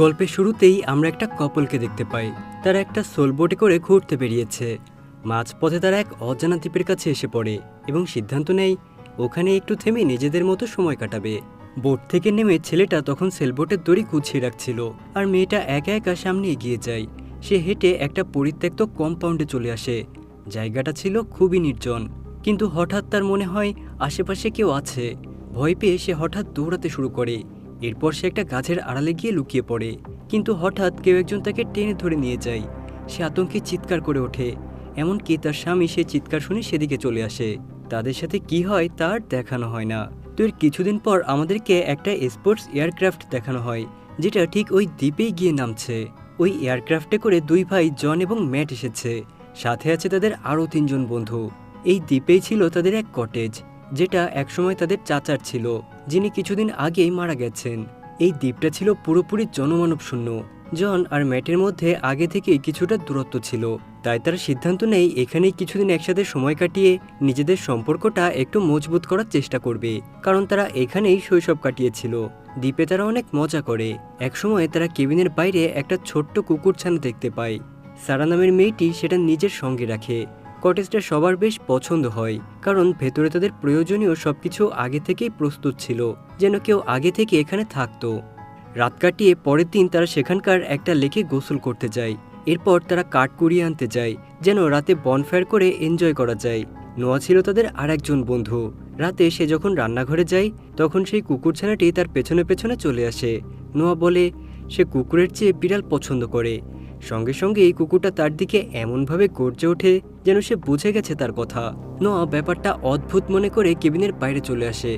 গল্পের শুরুতেই আমরা একটা কপলকে দেখতে পাই। তারা একটা সোলবোটে করে ঘুরতে বেরিয়েছে। মাঝপথে তারা এক অজানা দ্বীপের কাছে এসে পড়ে এবং সিদ্ধান্ত নেয়, ওখানে একটু থেমে নিজেদের মতো সময় কাটাবে। বোট থেকে নেমে ছেলেটা তখন সেলবোটের দড়ি গুছিয়ে রাখছিল আর মেয়েটা একা একা সামনে এগিয়ে যায়। সে হেঁটে একটা পরিত্যক্ত কম্পাউন্ডে চলে আসে। জায়গাটা ছিল খুবই নির্জন, কিন্তু হঠাৎ তার মনে হয় আশেপাশে কেউ আছে। ভয় পেয়ে সে হঠাৎ দৌড়াতে শুরু করে। এরপর সে একটা গাছের আড়ালে গিয়ে লুকিয়ে পড়ে। কিন্তু হঠাৎ কেউ একজন তাকে টেনে ধরে নিয়ে যায়। সে আতঙ্কে চিৎকার করে ওঠে। এমনকি তার স্বামী সে চিৎকার শুনে সেদিকে চলে আসে। তাদের সাথে কি হয় তার দেখানো হয় না। তো এর কিছুদিন পর আমাদেরকে একটা স্পোর্টস এয়ারক্রাফট দেখানো হয়, যেটা ঠিক ওই দ্বীপেই গিয়ে নামছে। ওই এয়ারক্রাফটে করে দুই ভাই জন এবং ম্যাট এসেছে। সাথে আছে তাদের আরও তিনজন বন্ধু। এই দ্বীপেই ছিল তাদের এক কটেজ। যেটা একসময় তাদের চাচার ছিল, যিনি কিছুদিন আগেই মারা গেছেন। এই দ্বীপটা ছিল পুরোপুরি জনমানব শূন্য। জন আর ম্যাটের মধ্যে আগে থেকেই কিছুটা দূরত্ব ছিল, তাই তারা সিদ্ধান্ত নেয় এখানেই কিছুদিন একসাথে সময় কাটিয়ে নিজেদের সম্পর্কটা একটু মজবুত করার চেষ্টা করবে, কারণ তারা এখানেই শৈশব কাটিয়েছিল। দ্বীপে তারা অনেক মজা করে। একসময় তারা কেবিনের বাইরে একটা ছোট্ট কুকুরছানা দেখতে পায়। সারা নামের মেয়েটি সেটা নিজের সঙ্গে রাখে। কটেজটা সবার বেশ পছন্দ হয়, কারণ ভেতরে তাদের প্রয়োজনীয় সবকিছু আগে থেকেই প্রস্তুত ছিল, যেন কেউ আগে থেকে এখানে থাকতো। রাত কাটিয়ে পরের দিন তারা সেখানকার একটা লেকে গোসল করতে যায়। এরপর তারা কাঠ কুড়িয়ে আনতে যায়, যেন রাতে বনফায়ার করে এনজয় করা যায়। নোয়া ছিল তাদের আর একজন বন্ধু। রাতে সে যখন রান্নাঘরে যায়, তখন সেই কুকুরছানাটি তার পেছনে পেছনে চলে আসে। নোয়া বলে, সে কুকুরের চেয়ে বিড়াল পছন্দ করে। সঙ্গে সঙ্গে এই কুকুরটা তার দিকে এমনভাবে গর্জে ওঠে যেন সে বুঝে গেছে তার কথা। নোয়া ব্যাপারটা অদ্ভুত মনে করে কেবিনের বাইরে চলে আসে।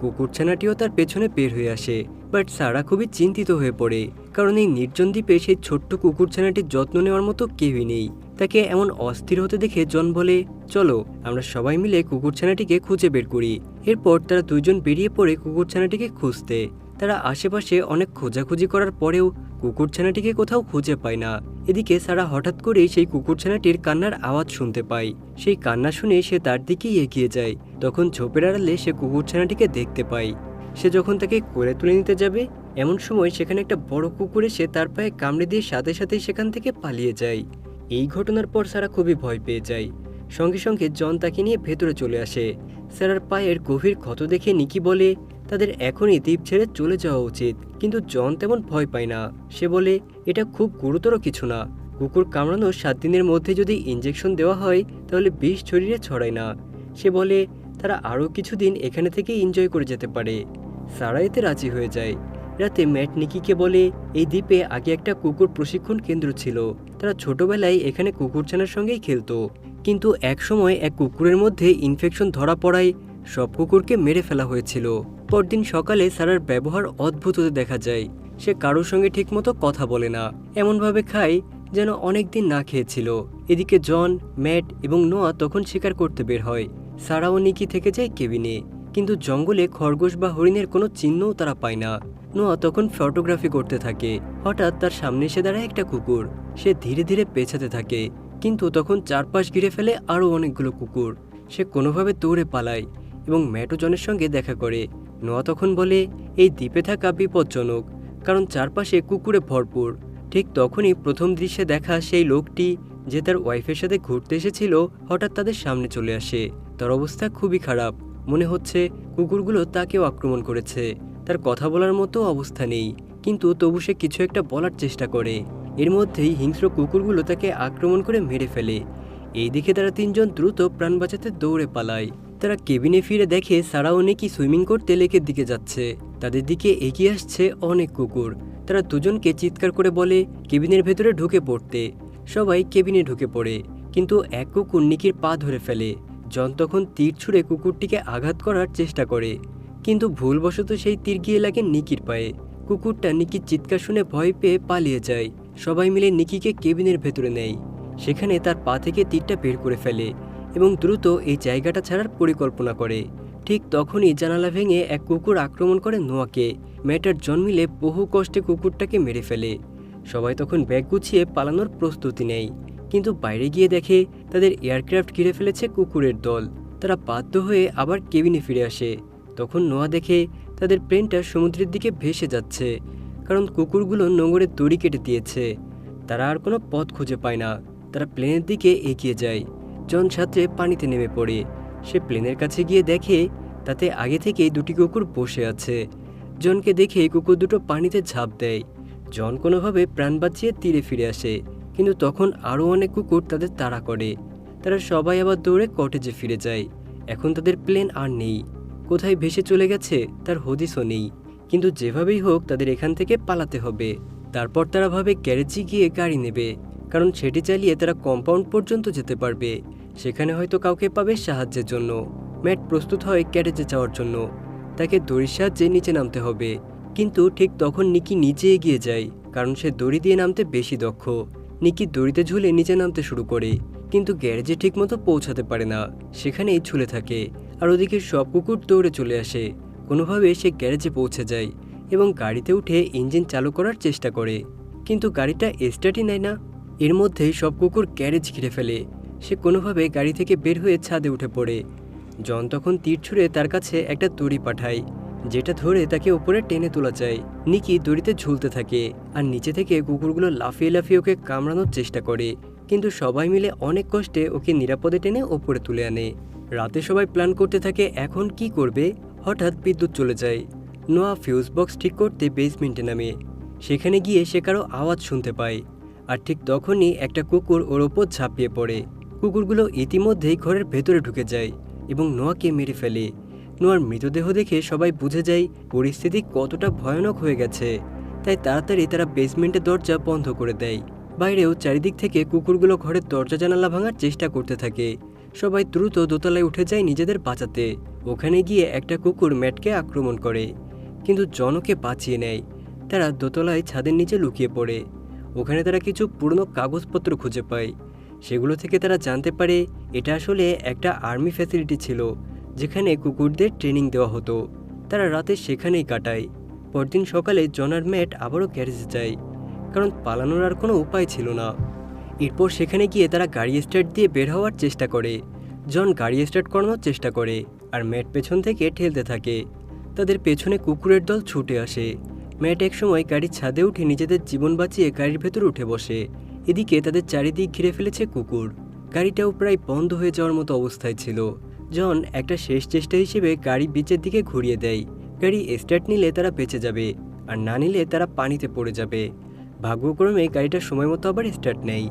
কুকুর কুকুরছানাটিও তার পেছনে বের হয়ে আসে, বাট সারা খুবই চিন্তিত হয়ে পড়ে, কারণ এই নির্জন দ্বীপে সেই ছোট্ট কুকুর কুকুরছানাটির যত্ন নেওয়ার মতো কেউই নেই। তাকে এমন অস্থির হতে দেখে জন বলে, চলো, আমরা সবাই মিলে কুকুরছানাটিকে খুঁজে বের করি। এরপর তারা দুইজন বেরিয়ে পড়ে কুকুরছানাটিকে খুঁজতে। তারা আশেপাশে অনেক খোঁজাখুঁজি করার পরেও কুকুরছানাটিকে কোথাও খুঁজে পায় না। এদিকে সারা হঠাৎ করেই সেই কুকুরছানাটির কান্নার আওয়াজ শুনতে পায়। সেই কান্না শুনে সে তার দিকেই এগিয়ে যায়। তখন ঝোপের আড়ালে সে কুকুরছানাটিকে দেখতে পায়। সে যখন তাকে করে তুলে নিতে যাবে, এমন সময় সেখানে একটা বড় কুকুর এসে তার পায়ে কামড়ে দিয়ে সাথে সাথেই সেখান থেকে পালিয়ে যায়। এই ঘটনার পর সারা খুবই ভয় পেয়ে যায়। সঙ্গে সঙ্গে জন তাকে নিয়ে ভেতরে চলে আসে। সারার পায়ের গভীর ক্ষত দেখে নিকি বলে তাদের এখনই দ্বীপ ছেড়ে চলে যাওয়া উচিত। কিন্তু জন তেমন ভয় পায় না। সে বলে, এটা খুব গুরুতর কিছু না। কুকুর কামড়ানোর সাত দিনের মধ্যে যদি ইঞ্জেকশন দেওয়া হয়, তাহলে বিষ শরীরে ছড়ায় না। সে বলে, তারা আরও কিছুদিন এখানে থেকে এনজয় করে যেতে পারে। সারা এতে রাজি হয়ে যায়। রাতে ম্যাট নিকিকে বলে, এই দ্বীপে আগে একটা কুকুর প্রশিক্ষণ কেন্দ্র ছিল। তারা ছোটবেলায় এখানে কুকুরছানার সঙ্গেই খেলতো। কিন্তু এক সময় এক কুকুরের মধ্যে ইনফেকশন ধরা পড়ায় সব কুকুরকে মেরে ফেলা হয়েছিল। পরদিন সকালে সারার ব্যবহার অদ্ভুত হতে দেখা যায়। সে কারোর সঙ্গে ঠিকমতো কথা বলে না। এমনভাবে খায় যেন অনেক দিন না খেয়েছিল। এদিকে জন, ম্যাট এবং নোয়া তখন শিকার করতে বের হয়। সারা ও নিকি থেকে যায় কেবিনে। কিন্তু জঙ্গলে খরগোশ বা হরিণের কোনো চিহ্নও তারা পায় না। নোয়া তখন ফটোগ্রাফি করতে থাকে। হঠাৎ তার সামনে এসে দাঁড়ায় একটা কুকুর। সে ধীরে ধীরে পেছাতে থাকে। কিন্তু তখন চারপাশ ঘিরে ফেলে আরও অনেকগুলো কুকুর। সে কোনোভাবে দৌড়ে পালায় এবং ম্যাটো জনের সঙ্গে দেখা করে। নোয়া তখন বলে, এই দ্বীপে থাকা বিপজ্জনক, কারণ চারপাশে কুকুরে ভরপুর। ঠিক তখনই প্রথম দৃশ্যে দেখা সেই লোকটি, যে তার ওয়াইফের সাথে ঘুরতে এসেছিল, হঠাৎ তাদের সামনে চলে আসে। তার অবস্থা খুবই খারাপ। মনে হচ্ছে কুকুরগুলো তাকেও আক্রমণ করেছে। তার কথা বলার মতো অবস্থা নেই, কিন্তু তবু সে কিছু একটা বলার চেষ্টা করে। এর মধ্যেই হিংস্র কুকুরগুলো তাকে আক্রমণ করে মেরে ফেলে। এই দিকে তারা তিনজন দ্রুত প্রাণ বাঁচাতে দৌড়ে পালায়। তারা কেবিনে ফিরে দেখে সারা অনেকই সুইমিং করতে লেকের দিকে যাচ্ছে। তাদের দিকে এগিয়ে আসছে অনেক কুকুর। তারা দুজনকে চিৎকার করে বলে, কেবিনের ভেতরে ঢুকে পড়তে। সবাই কেবিনে ঢুকে পড়ে, কিন্তু এক কুকুর নিকির পা ধরে ফেলে। জন তখন তীর ছুঁড়ে কুকুরটিকে আঘাত করার চেষ্টা করে, কিন্তু ভুলবশত সেই তীর গিয়ে লাগে নিকির পায়ে। কুকুরটা নিকির চিৎকার শুনে ভয় পেয়ে পালিয়ে যায়। সবাই মিলে নিকিকে কেবিনের ভেতরে নেয়। সেখানে তার পা থেকে তীরটা বের করে ফেলে। এবং দ্রুত এই জায়গাটা ছাড়ার পরিকল্পনা করে। ঠিক তখনই জানালা ভেঙে এক কুকুর আক্রমণ করে নোয়াকে। ম্যাটার জন্মিলে বহু কষ্টে কুকুরটাকে মেরে ফেলে। সবাই তখন ব্যাগ গুছিয়ে পালানোর প্রস্তুতি নেয়। কিন্তু বাইরে গিয়ে দেখে তাদের এয়ারক্রাফট ঘিরে ফেলেছে কুকুরের দল। তারা বাধ্য হয়ে আবার কেবিনে ফিরে আসে। তখন নোয়া দেখে তাদের প্লেনটা সমুদ্রের দিকে ভেসে যাচ্ছে, কারণ কুকুরগুলো নোংরের দড়ি কেটে দিয়েছে। তারা আর কোনো পথ খুঁজে পায় না। তারা প্লেনের দিকে এগিয়ে যায়। জন সাঁতরে পানিতে নেমে পড়ে। সে প্লেনের কাছে গিয়ে দেখে, তাতে আগে থেকেই দুটি কুকুর বসে আছে। জনকে দেখে কুকুর দুটো পানিতে ঝাঁপ দেয়। জন কোনোভাবে প্রাণ বাঁচিয়ে তীরে ফিরে আসে, কিন্তু তখন আরও অনেক কুকুর তাদের তাড়া করে। তারা সবাই আবার দৌড়ে কটেজে ফিরে যায়। এখন তাদের প্লেন আর নেই। কোথায় ভেসে চলে গেছে তার হদিসও নেই। কিন্তু যেভাবেই হোক তাদের এখান থেকে পালাতে হবে। তারপর তারা ভাবে গ্যারেজে গিয়ে গাড়ি নেবে, কারণ সেটি চালিয়ে তারা কম্পাউন্ড পর্যন্ত যেতে পারবে। সেখানে হয়তো কাউকে পাবে সাহায্যের জন্য। ম্যাট প্রস্তুত হয় গ্যারেজে যাওয়ার জন্য। তাকে দড়ির সাহায্যে নিচে নামতে হবে। কিন্তু ঠিক তখন নিকি নিচে এগিয়ে যায়, কারণ সে দড়ি দিয়ে নামতে বেশি দক্ষ। নিকি দড়িতে ঝুলে নিচে নামতে শুরু করে, কিন্তু গ্যারেজে ঠিকমতো পৌঁছাতে পারে না। সেখানেই ঝুলে থাকে আর ওদিকে সব কুকুর দৌড়ে চলে আসে। কোনোভাবে সে গ্যারেজে পৌঁছে যায় এবং গাড়িতে উঠে ইঞ্জিন চালু করার চেষ্টা করে। কিন্তু গাড়িটা স্টার্টই নেয় না। এর মধ্যেই সব কুকুর গ্যারেজ ঘিরে ফেলে। সে কোনোভাবে গাড়ি থেকে বের হয়ে ছাদে উঠে পড়ে। জন তখন তীর ছুঁড়ে তার কাছে একটা দড়ি পাঠায়, যেটা ধরে তাকে উপরে টেনে তোলা যায়। নিকি দড়িতে ঝুলতে থাকে আর নিচে থেকে কুকুরগুলো লাফিয়ে লাফিয়ে ওকে কামড়ানোর চেষ্টা করে, কিন্তু সবাই মিলে অনেক কষ্টে ওকে নিরাপদে টেনে ওপরে তুলে আনে। রাতে সবাই প্ল্যান করতে থাকে, এখন কি করবে? হঠাৎ বিদ্যুৎ চলে যায়। নোয়া ফিউজ বক্স ঠিক করতে বেসমেন্টে নামে। সেখানে গিয়ে সে কারও আওয়াজ শুনতে পায়, আর ঠিক তখনই একটা কুকুর ওর ওপর ঝাঁপিয়ে পড়ে। কুকুরগুলো ইতিমধ্যেই ঘরের ভেতরে ঢুকে যায় এবং নোয়াকে মেরে ফেলে। নোয়ার মৃতদেহ দেখে সবাই বুঝে যায় পরিস্থিতি কতটা ভয়ানক হয়ে গেছে। তাই তাড়াতাড়ি তারা বেসমেন্টের দরজা বন্ধ করে দেয়। বাইরেও চারিদিক থেকে কুকুরগুলো ঘরের দরজা জানালা ভাঙার চেষ্টা করতে থাকে। সবাই দ্রুত দোতলায় উঠে যায় নিজেদের বাঁচাতে। ওখানে গিয়ে একটা কুকুর ম্যাটকে আক্রমণ করে। কিন্তু জনকে বাঁচিয়ে নেয়। তারা দোতলায় ছাদের নিচে লুকিয়ে পড়ে। ওখানে তারা কিছু পুরনো কাগজপত্র খুঁজে পায়। সেগুলো থেকে তারা জানতে পারে এটা আসলে একটা আর্মি ফ্যাসিলিটি ছিল, যেখানে কুকুরদের ট্রেনিং দেওয়া হতো। তারা রাতে সেখানেই কাটায়। পরদিন সকালে জনার ম্যাট আবারও গ্যারেজে যায়, কারণ পালানোর আর কোনো উপায় ছিল না। এরপর সেখানে গিয়ে তারা গাড়ি স্টার্ট দিয়ে বের হওয়ার চেষ্টা করে। জন গাড়ি স্টার্ট করানোর চেষ্টা করে, আর ম্যাট পেছন থেকে ঠেলতে থাকে। তাদের পেছনে কুকুরের দল ছুটে আসে। ম্যাট একসময় গাড়ির ছাদে উঠে নিজেদের জীবন বাঁচিয়ে গাড়ির ভেতর উঠে বসে। এদিকে তাদের চারিদিক ঘিরে ফেলেছে কুকুর। গাড়িটাও প্রায় বন্ধ হয়ে যাওয়ার মতো অবস্থায় ছিল। জন একটা শেষ চেষ্টা হিসেবে গাড়ি বিচের দিকে ঘুরিয়ে দেয়। গাড়ি স্টার্ট নিলে তারা বেঁচে যাবে, আর না নিলে তারা পানিতে পড়ে যাবে। ভাগ্যক্রমে গাড়িটা সময় মতো আবার স্টার্ট নেয়।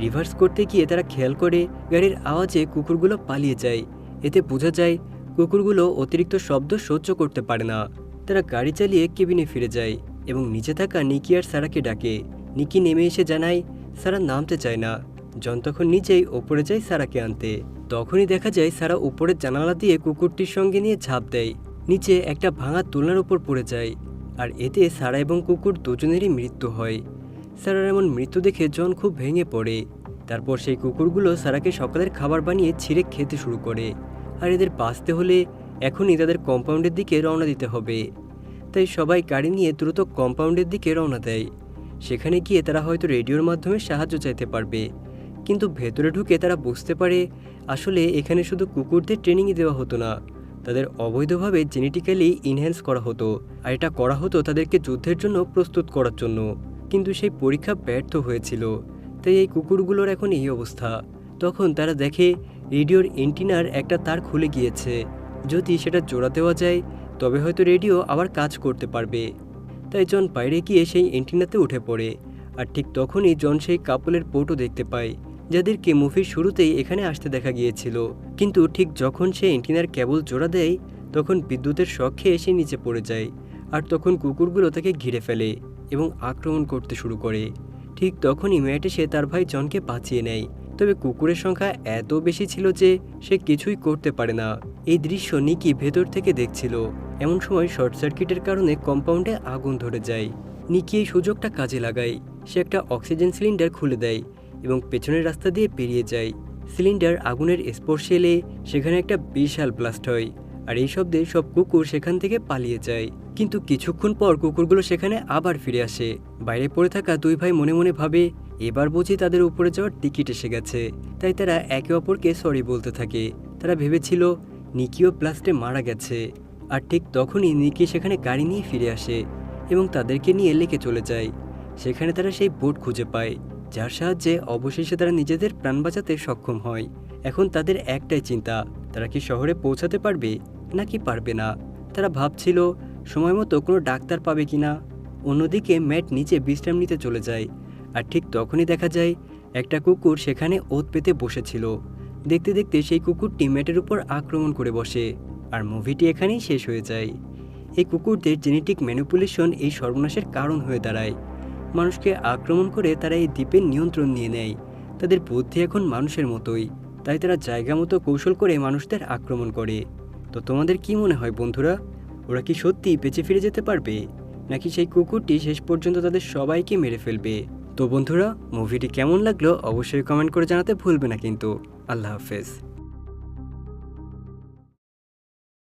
রিভার্স করতে গিয়ে তারা খেয়াল করে গাড়ির আওয়াজে কুকুরগুলো পালিয়ে যায়। এতে বোঝা যায়, কুকুরগুলো অতিরিক্ত শব্দ সহ্য করতে পারে না। তারা গাড়ি চালিয়ে কেবিনে ফিরে যায় এবং নিচে থাকা নিকি আর সারাকে ডাকে। নিকি নেমে এসে জানায় সারা নামতে চায় না। জন তখন নিজেই ওপরে যায় সারাকে আনতে। তখনই দেখা যায় সারা উপরের জানালা দিয়ে কুকুরটির সঙ্গে নিয়ে ঝাঁপ দেয়। নিচে একটা ভাঙা তুলনার উপর পড়ে যায়। আর এতে সারা এবং কুকুর দুজনেরই মৃত্যু হয়। সারার এমন মৃত্যু দেখে জন খুব ভেঙে পড়ে। তারপর সেই কুকুরগুলো সারাকে সকালের খাবার বানিয়ে ছিঁড়ে খেতে শুরু করে। আর এদের বাঁচতে হলে এখনই তাদের কম্পাউন্ডের দিকে রওনা দিতে হবে। তাই সবাই গাড়ি নিয়ে দ্রুত কম্পাউন্ডের দিকে রওনা দেয়। সেখানে গিয়ে তারা হয়তো রেডিওর মাধ্যমে সাহায্য চাইতে পারবে। কিন্তু ভেতরে ঢুকে তারা বুঝতে পারে, আসলে এখানে শুধু কুকুরদের ট্রেনিংই দেওয়া হতো না। তাদের অবৈধভাবে জেনেটিক্যালি ইনহ্যান্স করা হতো, আর এটা করা হতো তাদেরকে যুদ্ধের জন্য প্রস্তুত করার জন্য। কিন্তু সেই পরীক্ষা ব্যর্থ হয়েছিল, তাই এই কুকুরগুলোর এখন এই অবস্থা। তখন তারা দেখে রেডিওর এন্টিনার একটা তার খুলে গিয়েছে। যদি সেটা জোড়া দেওয়া যায়, তবে হয়তো রেডিও আবার কাজ করতে পারবে। তাই জন বাইরে গিয়ে সেই এন্টিনাতে উঠে পড়ে। আর ঠিক তখনই জন সেই কাপলের পোটও দেখতে পায়, যাদেরকে মুভির শুরুতেই এখানে আসতে দেখা গিয়েছিল। কিন্তু ঠিক যখন সে এন্টিনার কেবল জোড়া দেয়, তখন বিদ্যুতের শখ খেয়ে সে নিচে পড়ে যায়, আর তখন কুকুরগুলো তাকে ঘিরে ফেলে এবং আক্রমণ করতে শুরু করে। ঠিক তখনই ম্যাট এসে তার ভাই জনকে বাঁচিয়ে নেয়। তবে কুকুরের সংখ্যা এত বেশি ছিল যে সে কিছুই করতে পারে না। এই দৃশ্য নিকি ভেতর থেকে দেখছিল। এমন সময় শর্ট সার্কিটের কারণে কম্পাউন্ডে আগুন ধরে যায়। নিকি এই সুযোগটা কাজে লাগায়। সে একটা অক্সিজেন সিলিন্ডার খুলে দেয় এবং পেছনের রাস্তা দিয়ে পেরিয়ে যায়। সিলিন্ডার আগুনের স্পর্শে এলে সেখানে একটা বিশাল ব্লাস্ট হয় আর এই শব্দে সব কুকুর সেখান থেকে পালিয়ে যায়। কিন্তু কিছুক্ষণ পর কুকুরগুলো সেখানে আবার ফিরে আসে। বাইরে পড়ে থাকা দুই ভাই মনে মনে ভাবে, এবার বুঝি তাদের উপরে যাওয়ার টিকিট এসে গেছে। তাই তারা একে অপরকে সরি বলতে থাকে। তারা ভেবেছিল, নিকিও ব্লাস্টে মারা গেছে। আর ঠিক তখনই নিকি সেখানে গাড়ি নিয়ে ফিরে আসে এবং তাদেরকে নিয়ে লেকে চলে যায়। সেখানে তারা সেই বোট খুঁজে পায়, যার সাহায্যে অবশেষে তারা নিজেদের প্রাণ বাঁচাতে সক্ষম হয়। এখন তাদের একটাই চিন্তা, তারা কি শহরে পৌঁছাতে পারবে নাকি পারবে না? তারা ভাবছিল, সময় মতো কোনো ডাক্তার পাবে কিনা অন্যদিকে ম্যাট নিচে বিশ্রাম নিতে চলে যায়। আর ঠিক তখনই দেখা যায়, একটা কুকুর সেখানে ওত পেতে বসেছিল। দেখতে দেখতে সেই কুকুরটি ম্যাটের উপর আক্রমণ করে বসে। আর মুভিটি এখানেই শেষ হয়ে যায়। এই কুকুরদের জেনেটিক ম্যানিপুলেশন এই সর্বনাশের কারণ হয়ে দাঁড়ায়। মানুষকে আক্রমণ করে তারা এই দ্বীপের নিয়ন্ত্রণ নিয়ে নেয়। তাদের বুদ্ধি এখন মানুষের মতোই। তাই তারা জায়গা মতো কৌশল করে মানুষদের আক্রমণ করে। তো তোমাদের কি মনে হয় বন্ধুরা? ওরা কি সত্যি বেঁচে ফিরে যেতে পারবে? নাকি সেই কুকুরটি শেষ পর্যন্ত তাদের সবাইকে মেরে ফেলবে? তো বন্ধুরা, মুভিটি কেমন লাগল অবশ্যই কমেন্ট করে জানাতে ভুলবে না কিন্তু। আল্লাহ হাফেজ।